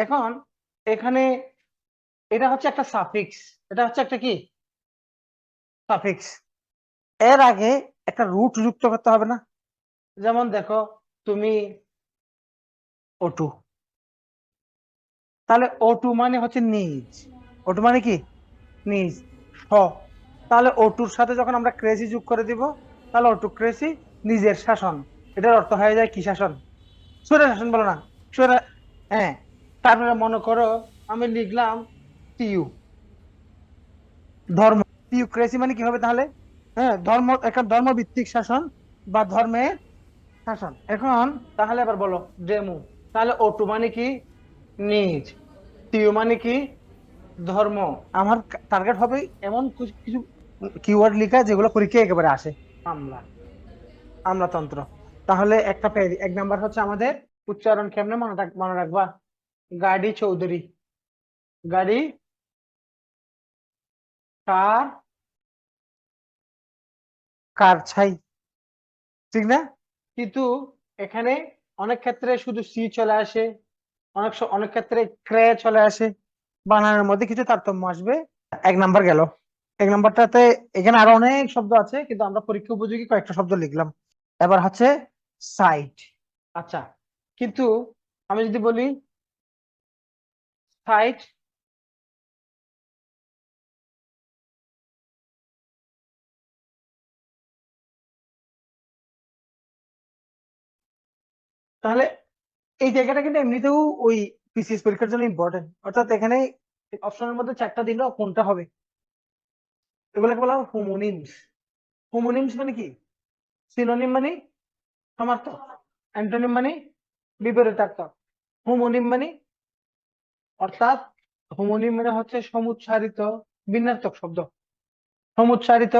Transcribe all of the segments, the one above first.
এখন এখানে এটা হচ্ছে একটা সাফিক্স এটা হচ্ছে একটা কি? সাফিক্স এর আগে একটা রুট যুক্ত করতে হবে না? যেমন দেখো, তুমি ওটু তাহলে ওটু মানে হচ্ছে নিজ। ওটু মানে কি? নিজ। হ। তাহলে ওটুর সাথে যখন আমরা ক্রেসি যোগ করে দিব, তাহলে ওটু ক্রেসি নিজের শাসন। এটার অর্থ হয়ে যায় কি শাসন? সুরে শাসন বলো না। সুরে হ্যাঁ। তারপরে মনে করো আমি লিখলাম টিউ। ধর্ম। টিউক্রেসি মানে কি হবে তাহলে? হ্যাঁ ধর্ম এখন ধর্মভিত্তিক শাসন বা ধর্মের শাসন। এখন তাহলে এবার বলো ডেমু। তাহলে ওটু মানে কি? নিজ। টিউ মানে কি? ধর্ম। আমার টার্গেট হবে এমন কিছু কিছু কিওয়ার্ড লেখা যেগুলো পরীক্ষায় একেবারে আসে। আমলা। আমলাতন্ত্র। তাহলে একটা পেজ এক নাম্বার হচ্ছে আমাদের উচ্চারণ কেমনে মনে রাখ মনে রাখবা? গাড়ি চৌধুরী গাড়ি কার কার ছাই ঠিক না কিন্তু এখানে অনেক ক্ষেত্রে শুধু সি চলে আসে অনেক অনেক ক্ষেত্রে ক্রে চলে আসে। বানানের মধ্যে কিছু তারতম্য আসবে। এক নাম্বার গেল। এক নাম্বারটাতে এখানে আরও অনেক শব্দ আছে কিন্তু আমরা পরীক্ষা উপযোগী কয়েকটা শব্দ লিখলাম। এবার হচ্ছে সাইট। আচ্ছা কিন্তু আমি যদি বলি সাইট তাহলে এই জায়গাটা কিন্তু এমনিতেও ওই বিসিএস পরীক্ষার জন্য ইম্পর্টেন্ট অর্থাৎ এখানে অপশনের মধ্যে চারটা দিল কোনটা হবে? এগুলোকে বলা হোমোনিমস হোমোনিমস মানে কি? সিনোনিম মানে সমার্থক। অ্যান্টোনিম মানে বিপরীতার্থক। হোমোনিম মানে অর্থাৎ হোমোনিম মানে হচ্ছে সমুচ্চারিত ভিন্নার্থক শব্দ। সমুচ্চারিত,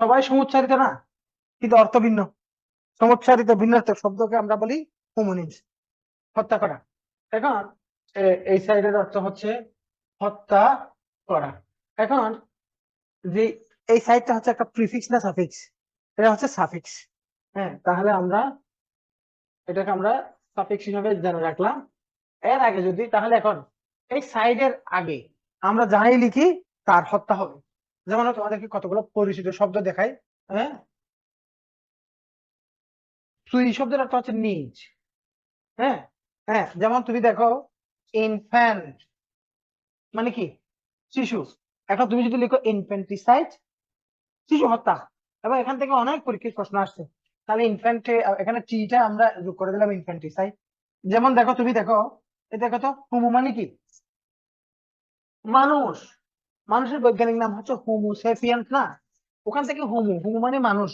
সবাই সমুচ্চারিত না? কিন্তু অর্থ ভিন্ন। সমুচ্চারিত ভিন্নার্থক শব্দকে আমরা বলি হোমোনিমস হত্যা করা। এখন এই সাইডের অর্থ হচ্ছে হত্যা করা। এখন যে, এই সাইডটা হচ্ছে একটা প্রিফিক্স না সাফিক্স? এটা হচ্ছে সাফিক্স। হ্যাঁ তাহলে আমরা এটাকে আমরা সাফিক্স হিসাবে জেনে রাখলাম। এর আগে যদি, তাহলে এখন এই সাইডের আগে আমরা যাই লিখি, তার হত্যা হবে। যেমন তোমাদেরকে কতগুলো পরিচিত শব্দ দেখাই হ্যাঁ? তুই শব্দের অর্থ হচ্ছে নিজ হ্যাঁ? হ্যাঁ যেমন তুমি দেখো ইনফ্যান্ট মানে কি? শিশু। এখন তুমি যদি লিখো ইনফ্যান্টিসাইড শিশু হত্যা। এবং এখান থেকে অনেক পরীক্ষার প্রশ্ন আসছে। তাহলে ইনফ্যান্টে এখানে টিটা আমরা যোগ করে দিলাম ইনফ্যান্টিসাইড যেমন দেখো, তুমি দেখো এ দেখো তো হোমো মানে কি? মানুষ। মানুষের বৈজ্ঞানিক নাম হচ্ছে হোমো সেপিয়েন্স না? ওখান থেকে হোমো হোমো মানে মানুষ।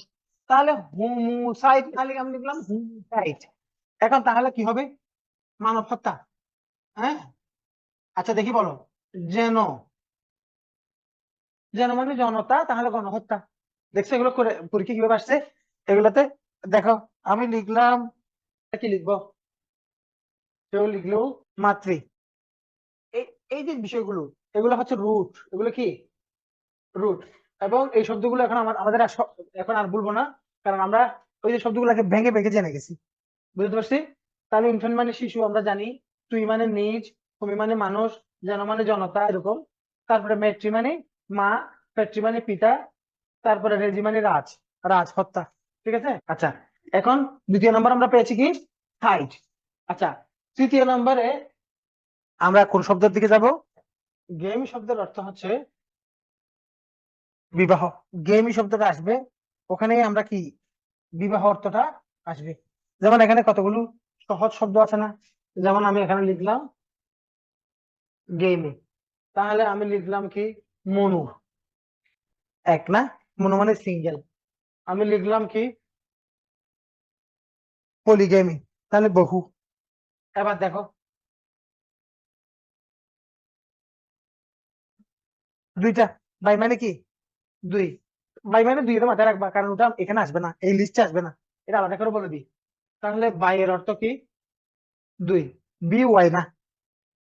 তাহলে হোমোসাইড তাহলে আমি লিখলাম হোমোসাইড এখন তাহলে কি হবে? মানব হত্যা হ্যাঁ? আচ্ছা দেখি বলো। যেন। যেন মানে জনতা, তাহলে গণহত্যা। দেখছ এগুলো করে পরীক্ষা কীভাবে আসছে? এগুলোতে দেখো, আমি লিখলাম। কি লিখব? কেউ লিখলো মাতৃ। এই যে বিষয়গুলো, এগুলো হচ্ছে রুট এগুলো কি? রুট এবং এই শব্দগুলো এখন আমাদের এখন আর বলব না, কারণ আমরা ওই যে শব্দগুলোকে ভেঙে ভেঙে জেনে গেছি। বুঝতে পারছি? তাহলে ইনফ্যান্ট মানে শিশু, আমরা জানি। তুই মানে নিজ, তুমি মানে মানুষ, জন মানে জনতা, এরকম। তারপরে মেট্রি মানে মা পেট্রি মানে পিতা, তারপরে রেজি মানে রাজ রাজ, হত্যা। ঠিক আছে? আচ্ছা এখন দ্বিতীয় নম্বর আমরা পেয়েছি কি? সাইড আচ্ছা তৃতীয় নম্বরে আমরা কোন শব্দের দিকে যাব? গেম শব্দের অর্থ হচ্ছে বিবাহ। গেমি শব্দটা আসবে ওখানেই আমরা কি? বিবাহ অর্থটা আসবে। যেমন এখানে কতগুলো সহজ শব্দ আছে না? যেমন আমি এখানে লিখলাম গেমে, তাহলে আমি লিখলাম কি? মনু। এক না? মনু মানে সিঙ্গেল। আমি লিখলাম কি? পলিগেমি, তাহলে বহু। এবার দেখো। দুইটা। বাই মানে কি? দুই। বাই মানে দুই এটা মাথায় রাখবা, কারণ ওটা এখানে আসবে না, এই লিস্টে আসবে না। এটা আলাদা করে বলে দিই। তাহলে বাই এর অর্থ কি? দুই। বি ওয়াই না।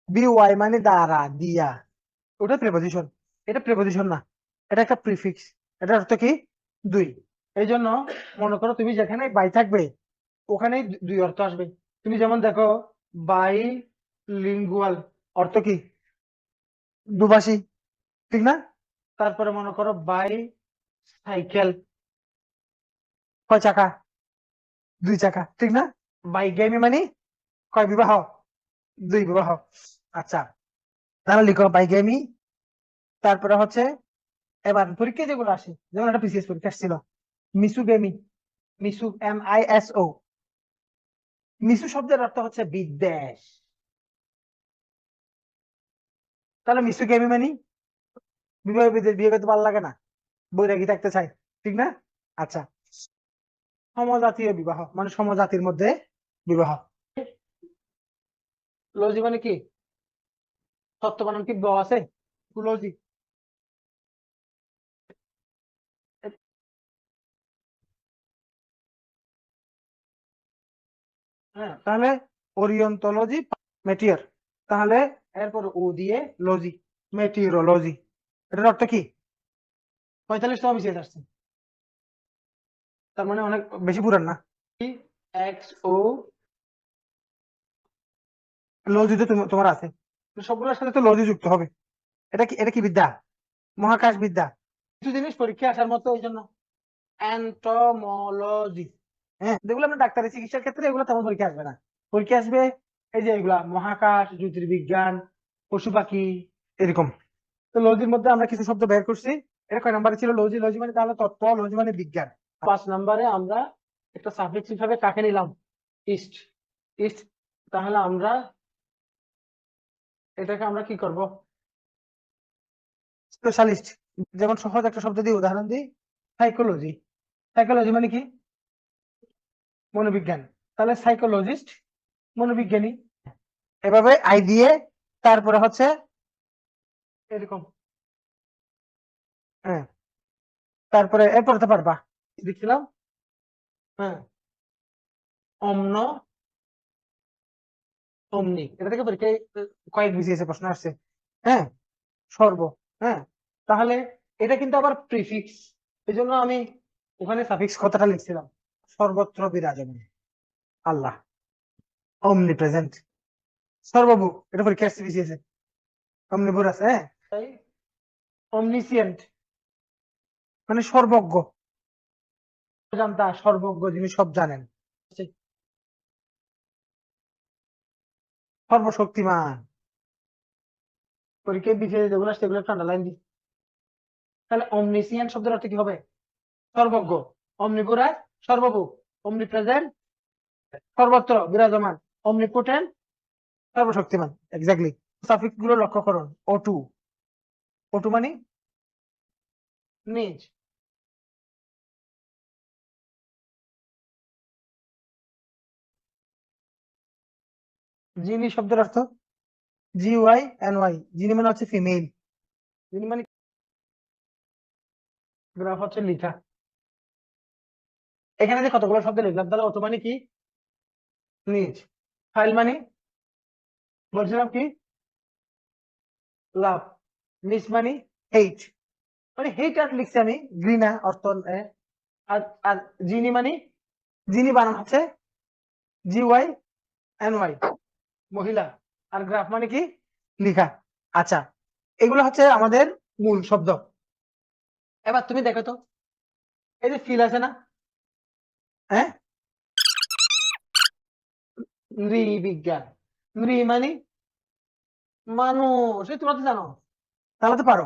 বি ওয়াই মানে দ্বারা দিয়া। ওটা প্রেপোজিশন এটা প্রেপোজিশন না। এটা একটা প্রিফিক্স এটার অর্থ কি? দুই। এই জন্য মনে করো তুমি যেখানে বাই থাকবে, ওখানেই দুই অর্থ আসবে। তুমি যেমন দেখো বাই লিঙ্গুয়াল অর্থ কি? দুভাষী ঠিক না? তারপরে মনে করো বাই সাইকেল কয় চাকা? দুই চাকা ঠিক না? বাই গেমি মানে? কয় বিবাহ? দুই বিবাহ। আচ্ছা তাহলে লিখো বাই গেমি তারপরে হচ্ছে এবার পরীক্ষা যেগুলো আসে যেমন একটা পিসিএস পরীক্ষা ছিল misogamy miso M I S O miso শব্দের অর্থ হচ্ছে বিদ্বেষ। তাহলে মিসু গেমি মানে? বিবাহ বিদেশ বিয়ে করতে ভালো লাগে না? বৈরাগী থাকতে চাই ঠিক না? আচ্ছা। সমজাতীয় বিবাহ মানে সমজাতির মধ্যে বিবাহ। লজি মানে কি? সত্য বানান কি? ব আছে? লজি হ্যাঁ তাহলে ওরিয়ন্টোলজি মেটিয়ার তাহলে এরপর ও দিয়ে লজি মেটিওরোলজি এটার অর্থ কি? পঁয়তাল্লিশতম বিসিএস আসছে তার মানে অনেক বেশি পুরান না। এক্স ও লজি তোমার আছে। সবগুলোর সাথে তো লজি যুক্ত হবে। এটা কি এটা কি বিদ্যা? মহাকাশ বিদ্যা। কিছু জিনিস পরীক্ষা আসার মতো এই জন্য। অ্যান্টমোলজি হ্যাঁ যেগুলো আমরা ডাক্তারি চিকিৎসার ক্ষেত্রে এগুলো তেমন পরীক্ষা আসবে না। পরীক্ষা আসবে এই যে এগুলা মহাকাশ, জ্যোতির্বিজ্ঞান, পশু পাখি, এরকম। তো লজির মধ্যে আমরা কিছু শব্দ বের করছি। এটা কয় নাম্বারে ছিল লজি? লজি মানে তাহলে তত্ত্ব, লজি মানে বিজ্ঞান। পাঁচ নাম্বারে আমরা একটা সাবজেক্ট হিসাবে কাকে নিলাম? ইস্ট। ইস্ট, তাহলে আমরা এটাকে আমরা কি করব? স্পেশালিস্ট যেমন সহজ একটা শব্দ দিয়ে উদাহরণ দিই সাইকোলজি সাইকোলজি মানে কি? মনোবিজ্ঞান। তাহলে সাইকোলজিস্ট মনোবিজ্ঞানী। এভাবে আই দিয়ে তারপরে হচ্ছে এরকম। হ্যাঁ। তারপরে এর পড়তে পারবা। দেখছিলাম হ্যাঁ। অম্ন অমনি। এটা থেকে পরীক্ষায় কয়েক বিসিএস প্রশ্ন আসছে। হ্যাঁ। সর্ব। হ্যাঁ। তাহলে এটা কিন্তু আবার প্রিফিক্স এই জন্য আমি ওখানে সাফিক্স কথাটা লিখছিলাম। সর্বত্র বিরাজমান। আল্লাহ। অমনি প্রেজেন্ট সর্বভূ। এটা পরীক্ষা আসছে বিসিএস এ। অমনিভূর আছে হ্যাঁ? অমনিসিয়েন্ট মানে সর্বজ্ঞ। জানতা সর্বজ্ঞ যিনি সব জানেন। সর্বশক্তিমান। পরীক্ষায় বিসিএস যেগুলো সেগুলো একটু আন্ডারলাইন দিই। তাহলে অমনিসিয়েন্ট শব্দের অর্থ কি হবে? সর্বজ্ঞ। অমনিপুরা সর্বভূ অমনিপ্রেজেন্ট সর্বত্র বিরাজমান অমনিপোটেন্ট সর্বশক্তিমান এক্স্যাক্টলি সাফিক্সগুলো লক্ষ্য করুন ও টু ও টু মানে নিজ। যিনি শব্দের অর্থ? G Y, N Y. Gyny মানে হচ্ছে ফিমেল। যিনি মানে গ্রাফ হচ্ছে লিখা এখানে যে কতগুলো শব্দ লিখলাম, তাহলে অটো মানে কি? নিজ ফাইল মানে? বলছিলাম কি? লাভ নিজ মানে হেইট মানে হেইট আর লিখছি আমি গ্রিনা অর্থ আর জিনি মানে? জিনি বানান হচ্ছে। জি ওয়াই এন ওয়াই মহিলা। আর গ্রাফ মানে কি? লিখা। আচ্ছা এগুলো হচ্ছে আমাদের মূল শব্দ। এবার তুমি দেখো তো। এই যে ফিল আছে না? হ্যাঁ? নৃবিজ্ঞান নৃ মানে মানুষ। এই তোমরা তো জানো। তাহলে পারো।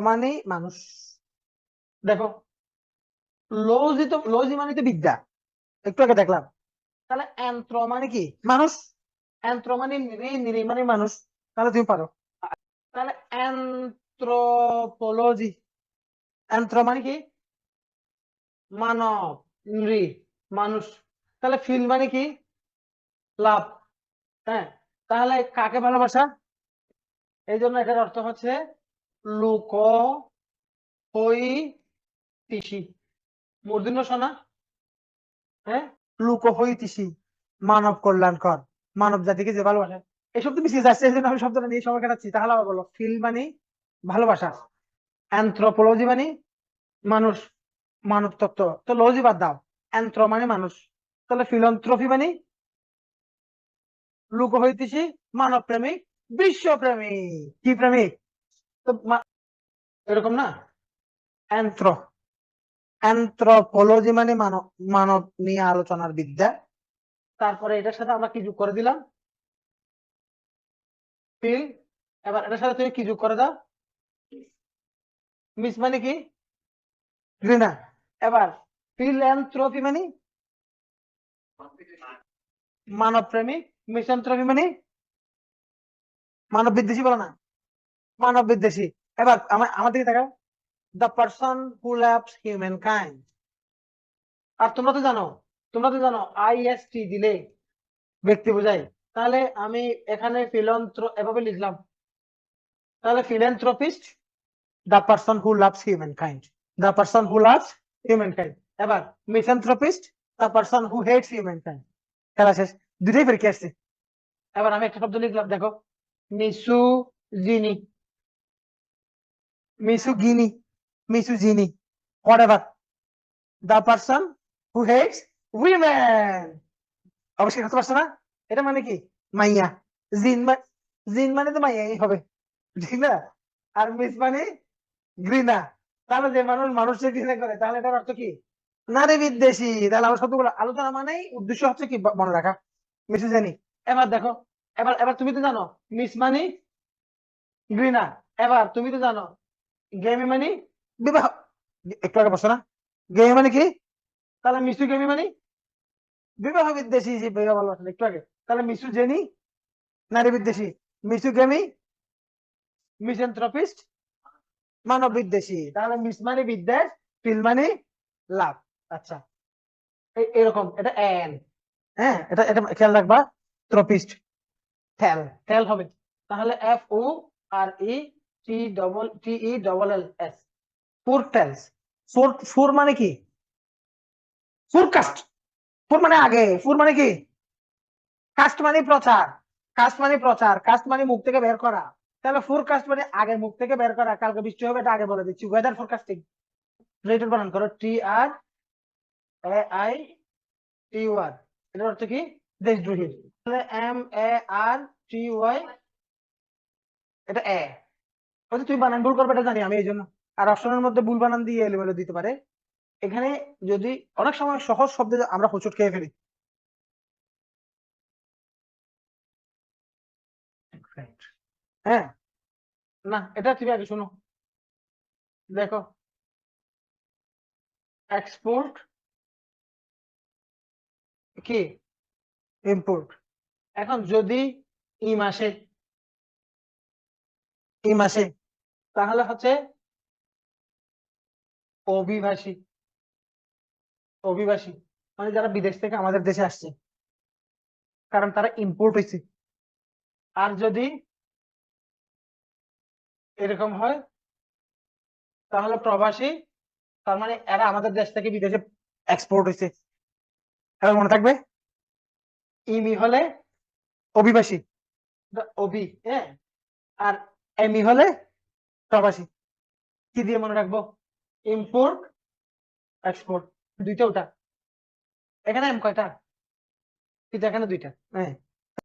মানে মানুষ। দেখো, লৌজি তো মানে তো বিদ্যা একটু আগে দেখলাম। তাহলে অ্যান্থ্র মানে কি? মানুষ। অ্যান্থ্র মানে নৃ নৃ মানে মানুষ। তাহলে তুমি পারো। তাহলে অ্যান্থ্রোপোলজি অ্যান্থ্র মানে কি? মানব নৃ মানুষ। তাহলে ফিল মানে কি? লাভ হ্যাঁ? তাহলে কাকে ভালোবাসা? এই জন্য এটার অর্থ হচ্ছে লোক, হই, তিসি। মূর্ধন্য সোনা হ্যাঁ? লুক, হই, তিসি। মানব কল্যাণকর। মানব জাতিকে যে ভালোবাসে। এই শব্দ বিশেষ আসছে এই জন্য আমি শব্দটা নিয়ে সময় কাটাচ্ছি। তাহলে আবার বলো, ফিল মানে ভালোবাসা। অ্যান্থ্রোপোলজি মানে মানুষ। মানব তত্ত্ব। তো লজি বাদ দাও। অ্যান্থ্রো মানে মানুষ। তাহলে ফিলন্থ্রফি মানে? লোক হইতেছি মানব প্রেমিক, বিশ্ব প্রেমিক। কি প্রেমিক? তো এরকম না? অ্যান্থ্র অ্যান্থ্রোপোলজি মানে মানব মানব নিয়ে আলোচনার বিদ্যা। তারপরে এটার সাথে আমরা কি যোগ করে দিলাম? ফিল এবার এটার সাথে তুমি কি যোগ করে দাও? মিস মানে কি? ঘৃণা এবার ফিল্যান্থ্রপি মানে? মানব প্রেমিক মিশান্থ্রপি মানে? মানব বিদ্বেষী বলো না। মানব বিদ্বেষী এবার আমার আমার দিকে তাকাও। The person who loves humankind আর তোমরা তো জানো, তোমরা তো জানো আইএসটি দিলে ব্যক্তি বোঝায়। তাহলে আমি এখানে ফিলন্থ্র এভাবে লিখলাম। তাহলে philanthropist the person who loves humankind the person who loves humankind এবার misanthropist the person who hates humankind খেলা শেষ। দুটাই পরীক্ষা আসছে? এবার আমি একটা শব্দ লিখলাম, দেখো। Misogyny misogyny misogyny whatever the person who hates women অবশ্যই করতে পারছ না? এটা মানে কি? মাইয়া। জিন জিন মানে তো মাইয়াই হবে। ঠিক না? আর মিস মানে ঘৃণা। তাহলে যে মানুষ মানুষকে ঘৃণা করে, তাহলে এটার অর্থ কি? নারী বিদ্বেষী। তাহলে আমার শব্দগুলো, আলোচনা মানেই উদ্দেশ্য হচ্ছে কি? মনে রাখা। মিসেস জানি এবার দেখো, এবার এবার তুমি তো জানো, মিস মানে ঘৃণা এবার তুমি তো জানো, গেমি মানে বিবাহ। একটু আগে বসো না। গেমি মানে কি? তাহলে মিসু গেমি মানে বিবাহ বিদ্বেষী যে বিবাহ ভালোবাসা একটু আগে। তাহলে মিসু জেনি, নারী বিদ্বেষী। মিসু গেমি, মিসেন্থ্রপিস্ট মানব বিদ্বেষী তাহলে মিস মানে বিদ্বেষ ফিল মানে লাভ। আচ্ছা। এরকম, এটা এন হ্যাঁ এটা এটা খেয়াল রাখবা, থ্রপিস্ট। টেল টেল হবে। তাহলে F O R E, T double, T E double L S. Foretells. Fore fore মানে কি? ফোরকাস্ট। ফোর মানে আগে। ফোর মানে কি? কাস্ট মানে প্রচার। কাস্ট মানে প্রচার। কাস্ট মানে মুখ থেকে বের করা। তাহলে ফোরকাস্ট মানে আগে মুখ থেকে বের করা, কালকে বৃষ্টি হবে এটা আগে বলে দিচ্ছি। ওয়েদার ফোরকাস্টিং রিলেটেড বানান করো টি আর এ আই টি ওয়ার এটার অর্থ কি? দেশদ্রোহী। তাহলে M A R T Y এটা এ হয়তো তুই বানান ভুল করবে, এটা জানি আমি এই জন্য আর অপশনের মধ্যে ভুল বানান দিয়ে এলোমেলো দিতে পারে। এখানে যদি, অনেক সময় সহজ শব্দে আমরা হোঁচট খেয়ে ফেলি। Right. হ্যাঁ? না, এটা তুমি আগে শোনো। দেখো। এক্সপোর্ট কি? ইম্পোর্ট এখন যদি ই মাসে ই মাসে, তাহলে হচ্ছে অভিবাসী অভিবাসী মানে যারা বিদেশ থেকে আমাদের দেশে আসছে, কারণ তারা ইম্পোর্ট হয়েছে আর যদি এরকম হয়, তাহলে প্রবাসী, তার মানে এরা আমাদের দেশ থেকে বিদেশে এক্সপোর্ট হয়েছে এবার মনে থাকবে? ইমি হলে অভিবাসী। অভি হ্যাঁ? আর এমি হলে প্রবাসী। কি দিয়ে মনে রাখব? ইম্পোর্ট এক্সপোর্ট দুইটা ওটা। এখানে এম কয়টা? কিন্তু এখানে দুইটা হ্যাঁ?